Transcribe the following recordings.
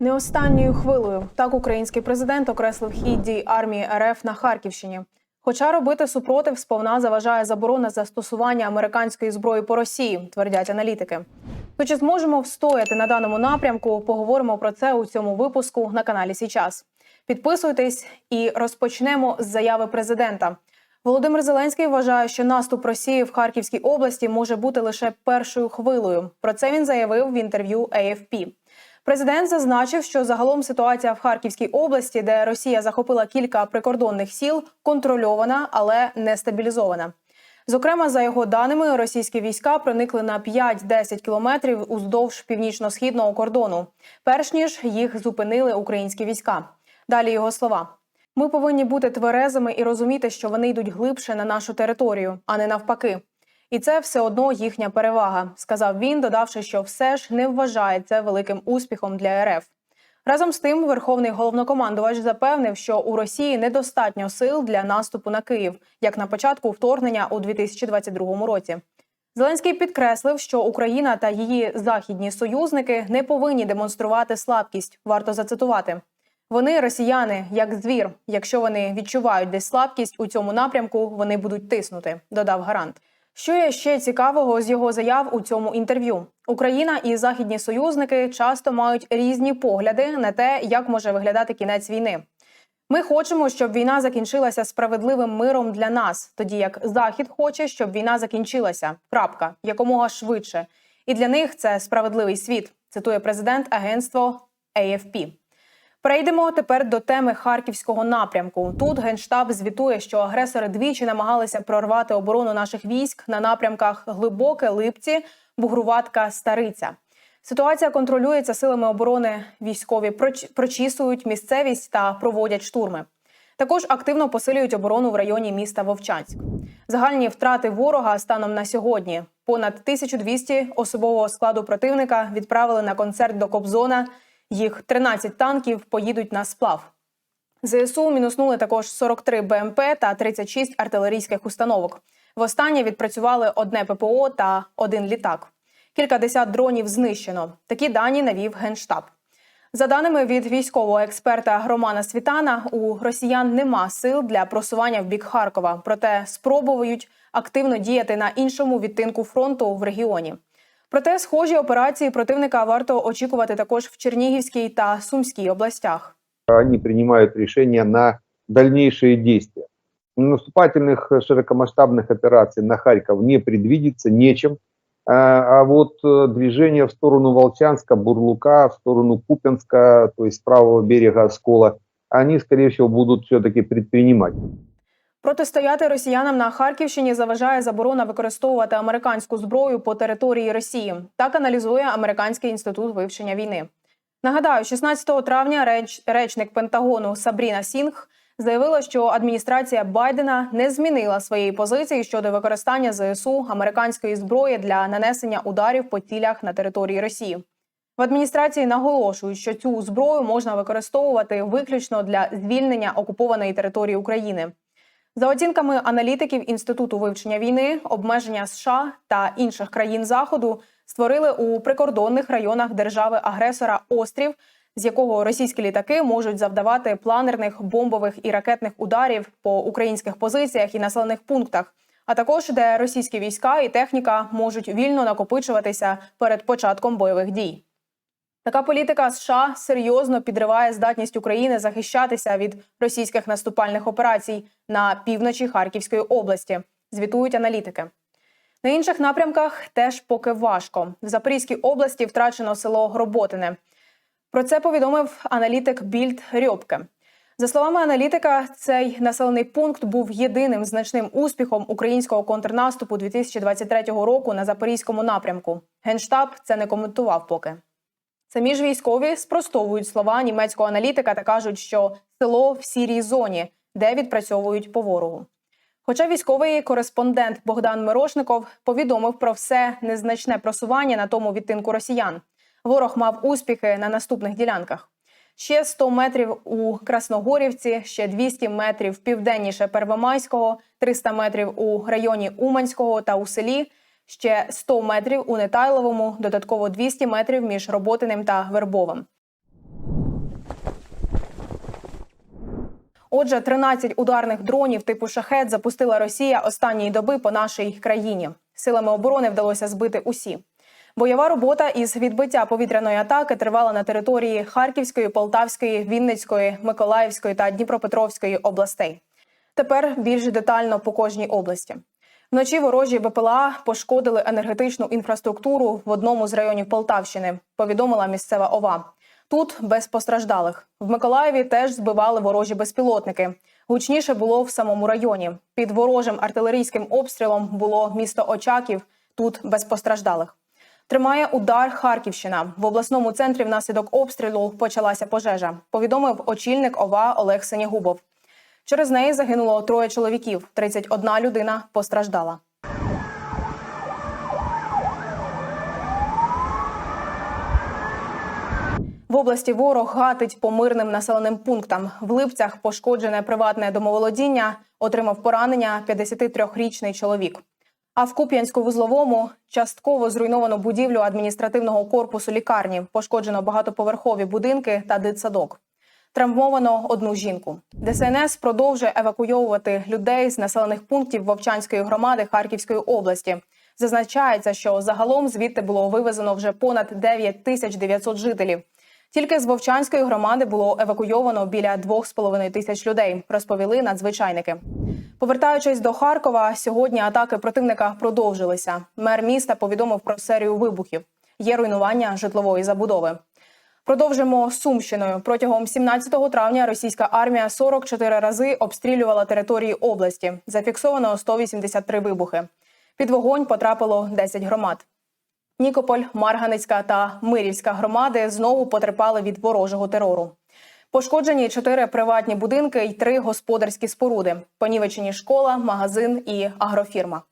Не останньою хвилею так український президент окреслив хід дій армії РФ на Харківщині. Хоча робити супротив сповна заважає заборона застосування американської зброї по Росії, твердять аналітики. То чи зможемо встояти на даному напрямку? Поговоримо про це у цьому випуску на каналі Січас. Підписуйтесь і розпочнемо з заяви президента. Володимир Зеленський вважає, що наступ Росії в Харківській області може бути лише першою хвилею. Про це він заявив в інтерв'ю AFP. Президент зазначив, що загалом ситуація в Харківській області, де Росія захопила кілька прикордонних сіл, контрольована, але не стабілізована. Зокрема, за його даними, російські війська проникли на 5-10 кілометрів уздовж північно-східного кордону, перш ніж їх зупинили українські війська. Далі його слова: ми повинні бути тверезими і розуміти, що вони йдуть глибше на нашу територію, а не навпаки. І це все одно їхня перевага, сказав він, додавши, що все ж не вважає це великим успіхом для РФ. Разом з тим, верховний головнокомандувач запевнив, що у Росії недостатньо сил для наступу на Київ, як на початку вторгнення у 2022 році. Зеленський підкреслив, що Україна та її західні союзники не повинні демонструвати слабкість. Варто зацитувати. Вони росіяни, як звір. Якщо вони відчувають десь слабкість у цьому напрямку, вони будуть тиснути, додав гарант. Що є ще цікавого з його заяв у цьому інтерв'ю? Україна і західні союзники часто мають різні погляди на те, як може виглядати кінець війни. Ми хочемо, щоб війна закінчилася справедливим миром для нас, тоді як Захід хоче, щоб війна закінчилася. Крапка якомога швидше. І для них це справедливий світ. Цитує президент агентство AFP. Перейдемо тепер до теми харківського напрямку. Тут генштаб звітує, що агресори двічі намагалися прорвати оборону наших військ на напрямках Глибоке, Липці, Бугруватка, Стариця. Ситуація контролюється силами оборони. Військові проч- прочісують місцевість та проводять штурми. Також активно посилюють оборону в районі міста Вовчанськ. Загальні втрати ворога станом на сьогодні. Понад 1200 особового складу противника відправили на концерт до Кобзона. Їх 13 танків поїдуть на сплав. ЗСУ мінуснули також 43 БМП та 36 артилерійських установок. Востаннє відпрацювали одне ППО та один літак. Кількадесят дронів знищено. Такі дані навів генштаб. За даними від військового експерта Романа Світана, у росіян нема сил для просування в бік Харкова, проте спробують активно діяти на іншому відтинку фронту в регіоні. Проте схожі операції противника варто очікувати також в Чернігівській та Сумській областях. они принимают решения на дальнейшие действия. Наступательных э, широкомасштабных операций на Харьков не предвидится, нечем. А а вот э, движение в сторону Волчанска, Бурлука, в сторону Купенска, то есть с правого берега Оскола, они, скорее всего, будут все-таки предпринимать. Протистояти росіянам на Харківщині заважає заборона використовувати американську зброю по території Росії. Так аналізує Американський інститут вивчення війни. Нагадаю, 16 травня реч, речник Пентагону Сабріна Сінг заявила, що адміністрація Байдена не змінила своєї позиції щодо використання ЗСУ американської зброї для нанесення ударів по цілях на території Росії. В адміністрації наголошують, що цю зброю можна використовувати виключно для звільнення окупованої території України. За оцінками аналітиків Інституту вивчення війни, обмеження США та інших країн Заходу створили у прикордонних районах держави-агресора острів, з якого російські літаки можуть завдавати планерних бомбових і ракетних ударів по українських позиціях і населених пунктах, а також де російські війська і техніка можуть вільно накопичуватися перед початком бойових дій. Така політика США серйозно підриває здатність України захищатися від російських наступальних операцій на півночі Харківської області. Звітують аналітики. На інших напрямках теж поки важко. В Запорізькій області втрачено село Гроботине. Про це повідомив аналітик Більд Рьобке. За словами аналітика, цей населений пункт був єдиним значним успіхом українського контрнаступу 2023 року на запорізькому напрямку. Генштаб це не коментував поки. Самі ж військові спростовують слова німецького аналітика та кажуть, що село в сірій зоні, де відпрацьовують по ворогу. Хоча військовий кореспондент Богдан Мирошников повідомив про все незначне просування на тому відтинку росіян. Ворог мав успіхи на наступних ділянках. Ще 100 метрів у Красногорівці, ще 200 метрів південніше Первомайського, 300 метрів у районі Уманського та у селі, ще 100 метрів у Нетайловому, додатково 200 метрів між Роботиним та Вербовим. Отже, 13 ударних дронів типу шахет запустила Росія останньої доби по нашій країні. Силами оборони вдалося збити усі. Бойова робота із відбиття повітряної атаки тривала на території Харківської, Полтавської, Вінницької, Миколаївської та Дніпропетровської областей. Тепер більш детально по кожній області. Вночі ворожі БПЛА пошкодили енергетичну інфраструктуру в одному з районів Полтавщини. Повідомила місцева ОВА. Тут без постраждалих. В Миколаєві теж збивали ворожі безпілотники. Гучніше було в самому районі. Під ворожим артилерійським обстрілом було місто Очаків. Тут без постраждалих. Тримає удар Харківщина. В обласному центрі внаслідок обстрілу почалася пожежа. Повідомив очільник ОВА Олег Сенягубов. Через неї загинуло троє чоловіків. 31 людина постраждала. В області ворог гатить по мирним населеним пунктам. В Липцях пошкоджене приватне домоволодіння, отримав поранення 53-річний чоловік. А в Куп'янську-Вузловому частково зруйновано будівлю адміністративного корпусу лікарні, пошкоджено багатоповерхові будинки та дитсадок. Травмовано одну жінку. ДСНС продовжує евакуйовувати людей з населених пунктів Вовчанської громади Харківської області. Зазначається, що загалом звідти було вивезено вже понад 9 тисяч жителів. Тільки з Вовчанської громади було евакуйовано біля 2,5 тисяч людей, розповіли надзвичайники. Повертаючись до Харкова, сьогодні атаки противника продовжилися. Мер міста повідомив про серію вибухів. Є руйнування житлової забудови. Продовжимо Сумщиною. Протягом 17 травня російська армія 44 рази обстрілювала території області. Зафіксовано 183 вибухи. Під вогонь потрапило 10 громад. Нікополь, Марганецька та Мирівська громади знову потерпали від ворожого терору. Пошкоджені чотири приватні будинки й три господарські споруди. Понівечені школа, магазин і агрофірма.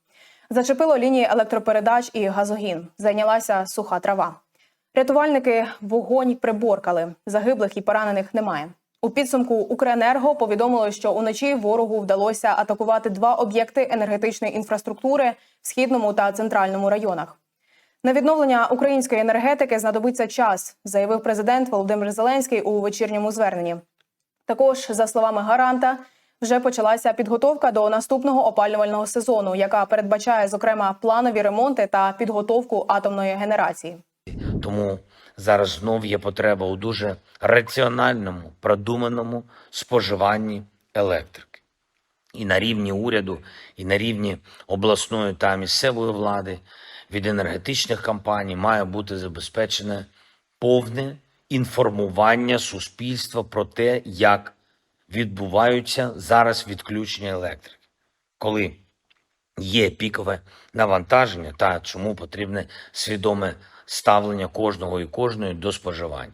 Зачепило лінії електропередач і газогін. Зайнялася суха трава. Рятувальники вогонь приборкали. Загиблих і поранених немає. У підсумку Укренерго повідомило, що уночі ворогу вдалося атакувати два об'єкти енергетичної інфраструктури в східному та центральному районах. На відновлення української енергетики знадобиться час, заявив президент Володимир Зеленський у вечірньому зверненні. Також, за словами гаранта, вже почалася підготовка до наступного опалювального сезону, яка передбачає зокрема планові ремонти та підготовку атомної генерації. Тому зараз знов є потреба у дуже раціональному, продуманому споживанні електрики. І на рівні уряду, і на рівні обласної та місцевої влади від енергетичних компаній має бути забезпечене повне інформування суспільства про те, як відбуваються зараз відключення електрики, коли є пікове навантаження та чому потрібне свідоме ставлення кожного і кожної до споживання.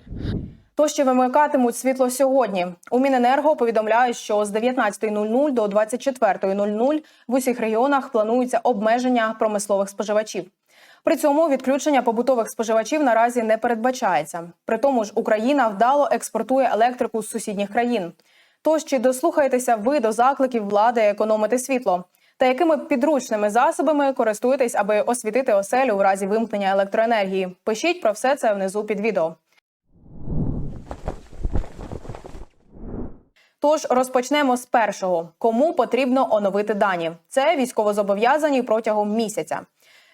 То ще вимикатимуть світло сьогодні. У Міненерго повідомляють, що з 19.00 до 24.00 в усіх регіонах планується обмеження промислових споживачів. При цьому відключення побутових споживачів наразі не передбачається. При тому ж Україна вдало експортує електрику з сусідніх країн. Тож чи дослухаєтеся ви до закликів влади економити світло? Та якими підручними засобами користуєтесь, аби освітити оселю у разі вимкнення електроенергії? Пишіть про все це внизу під відео. Тож розпочнемо з першого: кому потрібно оновити дані? Це військовозобов'язані протягом місяця.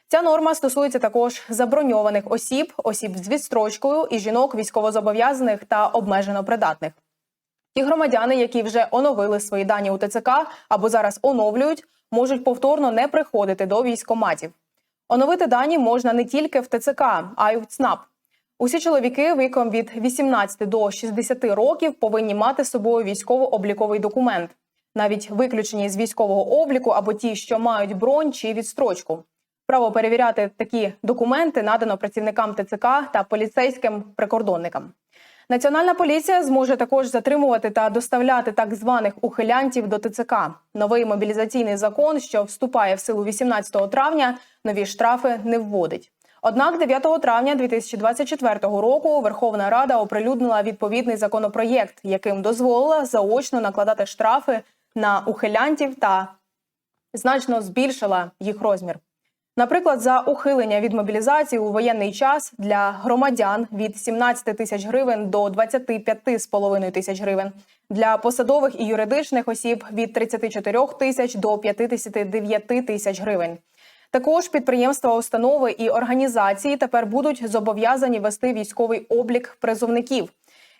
Ця норма стосується також заброньованих осіб, осіб з відстрочкою і жінок військовозобов'язаних та обмежено придатних. Ті громадяни, які вже оновили свої дані у ТЦК або зараз оновлюють, можуть повторно не приходити до військоматів. Оновити дані можна не тільки в ТЦК, а й в ЦНАП. Усі чоловіки віком від 18 до 60 років повинні мати з собою військово-обліковий документ, навіть виключені з військового обліку або ті, що мають бронь чи відстрочку. Право перевіряти такі документи надано працівникам ТЦК та поліцейським прикордонникам. Національна поліція зможе також затримувати та доставляти так званих ухилянтів до ТЦК. Новий мобілізаційний закон, що вступає в силу 18 травня, нові штрафи не вводить. Однак 9 травня 2024 року Верховна Рада оприлюднила відповідний законопроєкт, яким дозволила заочно накладати штрафи на ухилянтів та значно збільшила їх розмір. Наприклад, за ухилення від мобілізації у воєнний час для громадян від 17 тисяч гривень до 25,5 тисяч гривень, для посадових і юридичних осіб від 34 тисяч до 59 тисяч гривень. Також підприємства, установи і організації тепер будуть зобов'язані вести військовий облік призовників,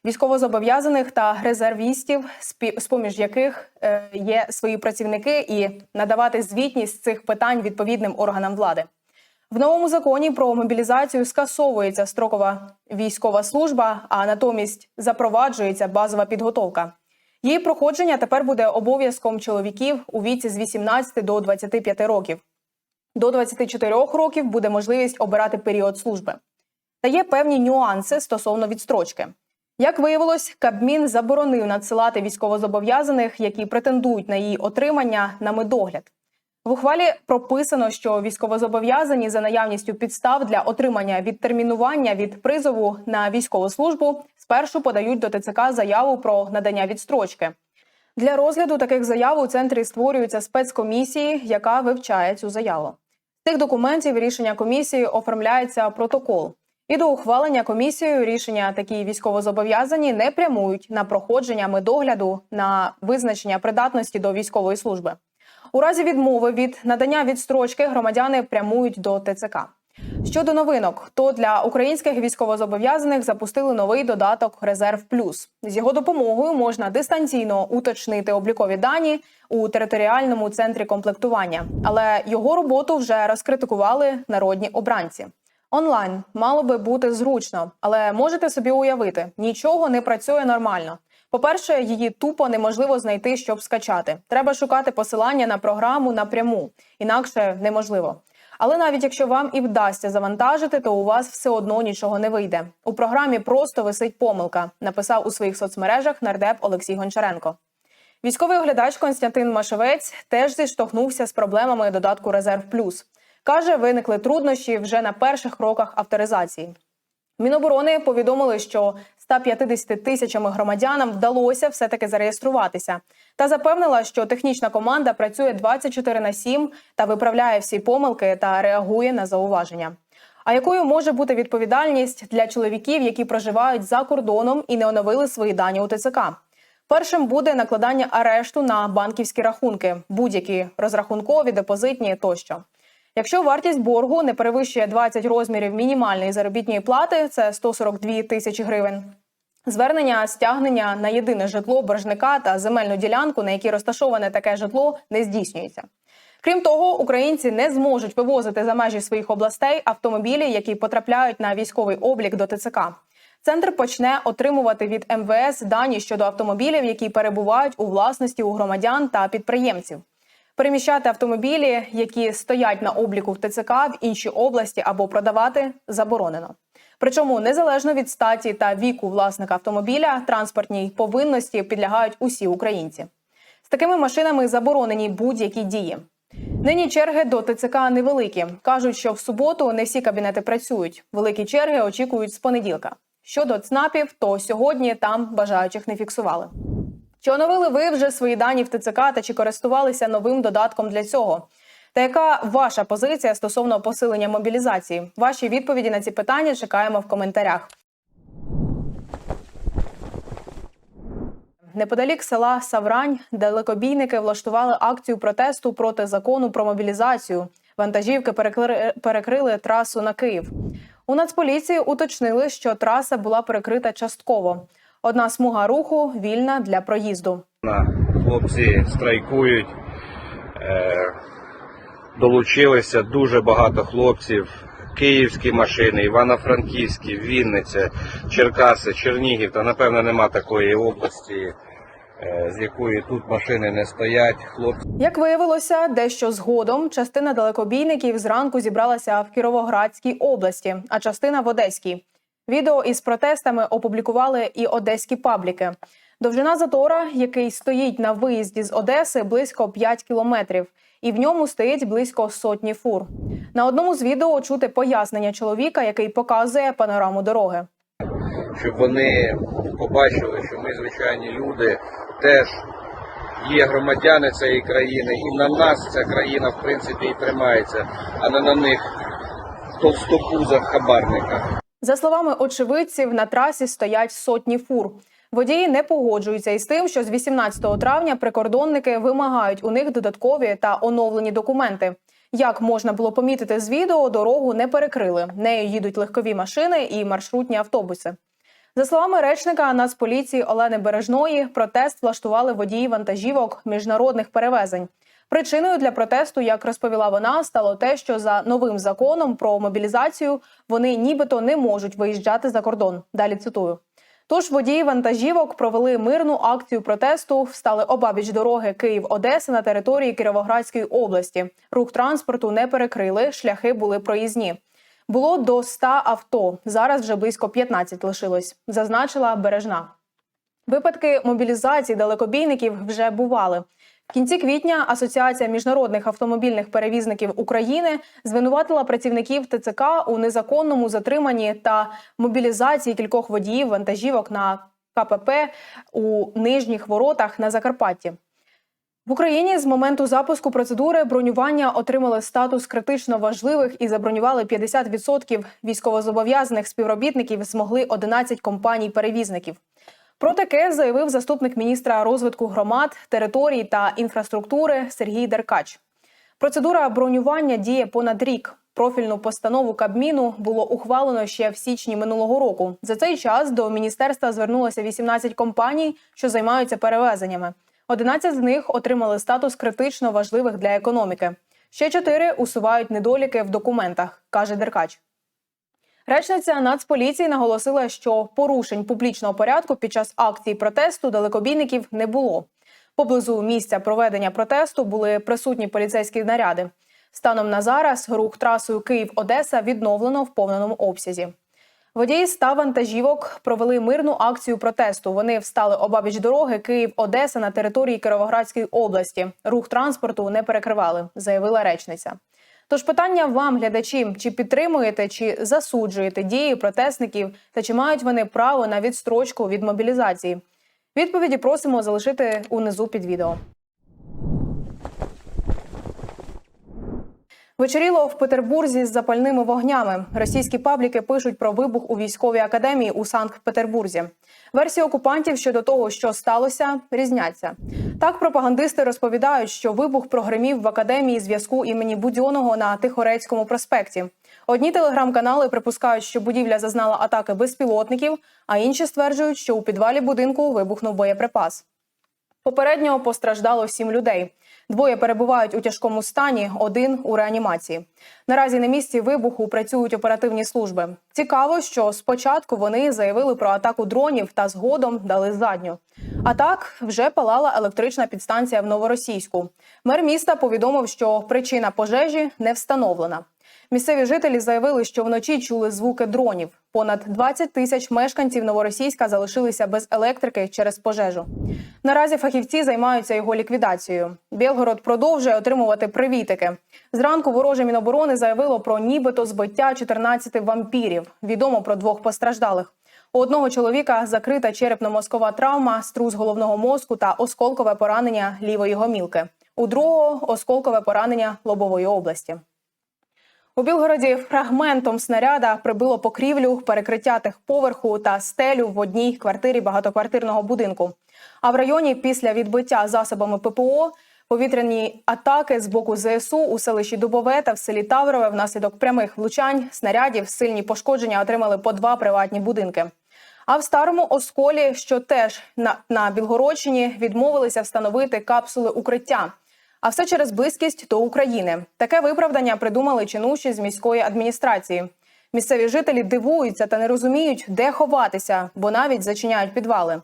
військовозобов'язаних та резервістів, з-поміж яких е, є свої працівники, і надавати звітність цих питань відповідним органам влади. В новому законі про мобілізацію скасовується строкова військова служба, а натомість запроваджується базова підготовка. Її проходження тепер буде обов'язком чоловіків у віці з 18 до 25 років. До 24 років буде можливість обирати період служби. Та є певні нюанси стосовно відстрочки. Як виявилось, Кабмін заборонив надсилати військовозобов'язаних, які претендують на її отримання на медогляд. В ухвалі прописано, що військовозобов'язані за наявністю підстав для отримання відтермінування від призову на військову службу спершу подають до ТЦК заяву про надання відстрочки. Для розгляду таких заяв у центрі створюється спецкомісії, яка вивчає цю заяву. З тих документів рішення комісії оформляється протокол. І до ухвалення комісією рішення такі військовозобов'язані не прямують на проходження медогляду на визначення придатності до військової служби. У разі відмови від надання відстрочки громадяни прямують до ТЦК. Щодо новинок, то для українських військовозобов'язаних запустили новий додаток Резерв Плюс. З його допомогою можна дистанційно уточнити облікові дані у територіальному центрі комплектування, але його роботу вже розкритикували народні обранці. Онлайн мало би бути зручно, але можете собі уявити, нічого не працює нормально. По-перше, її тупо неможливо знайти, щоб скачати. Треба шукати посилання на програму напряму, інакше неможливо. Але навіть якщо вам і вдасться завантажити, то у вас все одно нічого не вийде. У програмі просто висить помилка, написав у своїх соцмережах нардеп Олексій Гончаренко. Військовий оглядач Константин Машевець теж зіштовхнувся з проблемами додатку Резерв Плюс. Каже, виникли труднощі вже на перших кроках авторизації. Міноборони повідомили, що 150 тисячами громадянам вдалося все-таки зареєструватися, та запевнила, що технічна команда працює 24 на 7 та виправляє всі помилки та реагує на зауваження. А якою може бути відповідальність для чоловіків, які проживають за кордоном і не оновили свої дані у ТЦК? Першим буде накладання арешту на банківські рахунки, будь-які розрахункові, депозитні тощо. Якщо вартість боргу не перевищує 20 розмірів мінімальної заробітної плати, це 142 тисячі гривень. Звернення стягнення на єдине житло боржника та земельну ділянку, на якій розташоване таке житло, не здійснюється. Крім того, українці не зможуть вивозити за межі своїх областей автомобілі, які потрапляють на військовий облік до ТЦК. Центр почне отримувати від МВС дані щодо автомобілів, які перебувають у власності у громадян та підприємців. Переміщати автомобілі, які стоять на обліку в ТЦК в інші області або продавати заборонено. Причому незалежно від статі та віку власника автомобіля, транспортній повинності підлягають усі українці. З такими машинами заборонені будь-які дії. Нині черги до ТЦК невеликі. кажуть, що в суботу не всі кабінети працюють. Великі черги очікують з понеділка. Щодо ЦНАПів, то сьогодні там бажаючих не фіксували. Чи оновили ви вже свої дані в ТЦК та чи користувалися новим додатком для цього? Та яка ваша позиція стосовно посилення мобілізації? Ваші відповіді на ці питання чекаємо в коментарях. Неподалік села Саврань далекобійники влаштували акцію протесту проти закону про мобілізацію. Вантажівки перекри- перекрили трасу на Київ. У Нацполіції уточнили, що траса була перекрита частково. Одна смуга руху вільна для проїзду. Хлопці страйкують. Е, долучилися дуже багато хлопців. Київські машини, Івано-Франківські, Вінниця, Черкаси, Чернігів. Та напевно нема такої області, е, з якої тут машини не стоять. Хлопці Як виявилося, дещо згодом частина далекобійників зранку зібралася в Кіровоградській області, а частина в Одеській. Відео із протестами опублікували і одеські пабліки. Довжина затора, який стоїть на виїзді з Одеси, близько 5 кілометрів, і в ньому стоїть близько сотні фур. На одному з відео чути пояснення чоловіка, який показує панораму дороги. щоб вони побачили, що ми, звичайні люди, теж є громадяни цієї країни, і на нас ця країна в принципі і тримається, а не на них товстопузах хабарниках. За словами очевидців, на трасі стоять сотні фур. Водії не погоджуються із тим, що з 18 травня прикордонники вимагають у них додаткові та оновлені документи. Як можна було помітити з відео, дорогу не перекрили. Нею їдуть легкові машини і маршрутні автобуси. За словами речника Нацполіції Олени Бережної, протест влаштували водії вантажівок міжнародних перевезень. Причиною для протесту, як розповіла вона, стало те, що за новим законом про мобілізацію вони нібито не можуть виїжджати за кордон. Далі цитую. Тож водії вантажівок провели мирну акцію протесту, встали обабіч дороги Київ-Одеса на території Кіровоградської області. Рух транспорту не перекрили, шляхи були проїзні. Було до 100 авто. Зараз вже близько 15 лишилось, зазначила бережна. Випадки мобілізації далекобійників вже бували. В кінці квітня Асоціація міжнародних автомобільних перевізників України звинуватила працівників ТЦК у незаконному затриманні та мобілізації кількох водіїв вантажівок на КПП у нижніх воротах на Закарпатті. В Україні з моменту запуску процедури бронювання отримали статус критично важливих і забронювали 50% військовозобов'язаних співробітників змогли 11 компаній-перевізників. Про таке заявив заступник міністра розвитку громад, територій та інфраструктури Сергій Деркач. Процедура бронювання діє понад рік. Профільну постанову Кабміну було ухвалено ще в січні минулого року. За цей час до міністерства звернулося 18 компаній, що займаються перевезеннями. 11 з них отримали статус критично важливих для економіки. Ще чотири усувають недоліки в документах, каже Деркач. Речниця Нацполіції наголосила, що порушень публічного порядку під час акції протесту далекобійників не було. Поблизу місця проведення протесту були присутні поліцейські наряди. Станом на зараз рух трасою Київ-Одеса відновлено в повному обсязі. Водії ста вантажівок провели мирну акцію протесту. Вони встали обабіч дороги Київ-Одеса на території Кіровоградської області. Рух транспорту не перекривали, заявила речниця. Тож питання вам, глядачі, чи підтримуєте, чи засуджуєте дії протестників та чи мають вони право на відстрочку від мобілізації? Відповіді просимо залишити унизу під відео. Вечеріло в Петербурзі з запальними вогнями. Російські пабліки пишуть про вибух у військовій академії у Санкт-Петербурзі. Версії окупантів щодо того, що сталося, різняться. Так, пропагандисти розповідають, що вибух прогремів в академії зв'язку імені Будьоного на Тихорецькому проспекті. Одні телеграм-канали припускають, що будівля зазнала атаки безпілотників, а інші стверджують, що у підвалі будинку вибухнув боєприпас. Попередньо постраждало сім людей. Двоє перебувають у тяжкому стані, один у реанімації. Наразі на місці вибуху працюють оперативні служби. Цікаво, що спочатку вони заявили про атаку дронів та згодом дали задню. А так вже палала електрична підстанція в Новоросійську. Мер міста повідомив, що причина пожежі не встановлена. Місцеві жителі заявили, що вночі чули звуки дронів. Понад 20 тисяч мешканців Новоросійська залишилися без електрики через пожежу. Наразі фахівці займаються його ліквідацією. Білгород продовжує отримувати привітики. Зранку вороже міноборони заявило про нібито збиття 14 вампірів. Відомо про двох постраждалих. У одного чоловіка закрита черепно-мозкова травма, струс головного мозку та осколкове поранення лівої гомілки. У другого осколкове поранення лобової області. У Білгороді фрагментом снаряда прибило покрівлю, перекриття техповерху та стелю в одній квартирі багатоквартирного будинку. А в районі після відбиття засобами ППО повітряні атаки з боку ЗСУ у селищі Дубове та в селі Таврове внаслідок прямих влучань снарядів сильні пошкодження отримали по два приватні будинки. А в старому осколі, що теж на, на Білгородщині, відмовилися встановити капсули укриття. А все через близькість до України. Таке виправдання придумали чинуші з міської адміністрації. Місцеві жителі дивуються та не розуміють, де ховатися, бо навіть зачиняють підвали.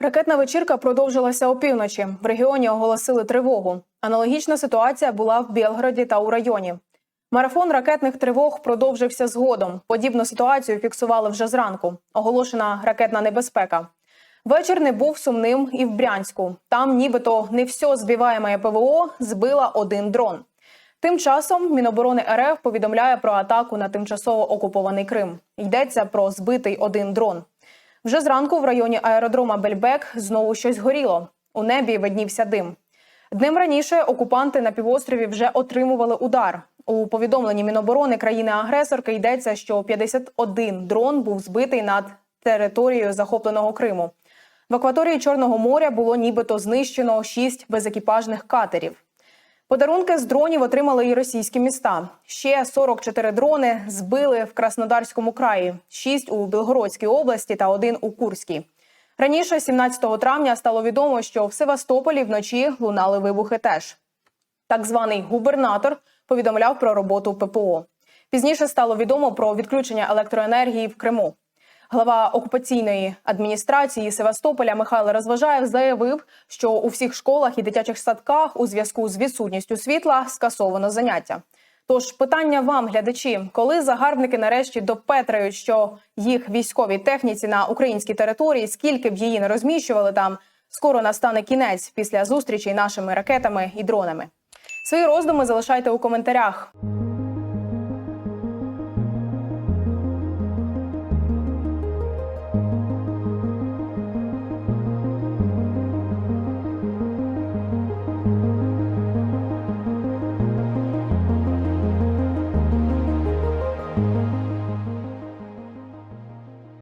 Ракетна вечірка продовжилася опівночі. В регіоні оголосили тривогу. Аналогічна ситуація була в Білгороді та у районі. Марафон ракетних тривог продовжився згодом. Подібну ситуацію фіксували вже зранку. Оголошена ракетна небезпека. Вечір не був сумним і в Брянську. Там, нібито не все збиваєме ПВО збила один дрон. Тим часом Міноборони РФ повідомляє про атаку на тимчасово окупований Крим. Йдеться про збитий один дрон. Вже зранку в районі аеродрома Бельбек знову щось горіло. У небі виднівся дим. Днем раніше окупанти на півострові вже отримували удар. У повідомленні Міноборони країни-агресорки йдеться, що 51 дрон був збитий над територією захопленого Криму. В акваторії Чорного моря було нібито знищено 6 безекіпажних катерів. Подарунки з дронів отримали і російські міста. Ще 44 дрони збили в Краснодарському краї, 6 у Білгородській області та один у Курській. Раніше, 17 травня, стало відомо, що в Севастополі вночі лунали вибухи теж. Так званий губернатор повідомляв про роботу ППО. Пізніше стало відомо про відключення електроенергії в Криму. Глава окупаційної адміністрації Севастополя Михайло Розважаєв заявив, що у всіх школах і дитячих садках у зв'язку з відсутністю світла скасовано заняття. Тож питання вам, глядачі, коли загарбники нарешті допетрають, що їх військовій техніці на українській території, скільки б її не розміщували там, скоро настане кінець після зустрічей нашими ракетами і дронами. Свої роздуми залишайте у коментарях.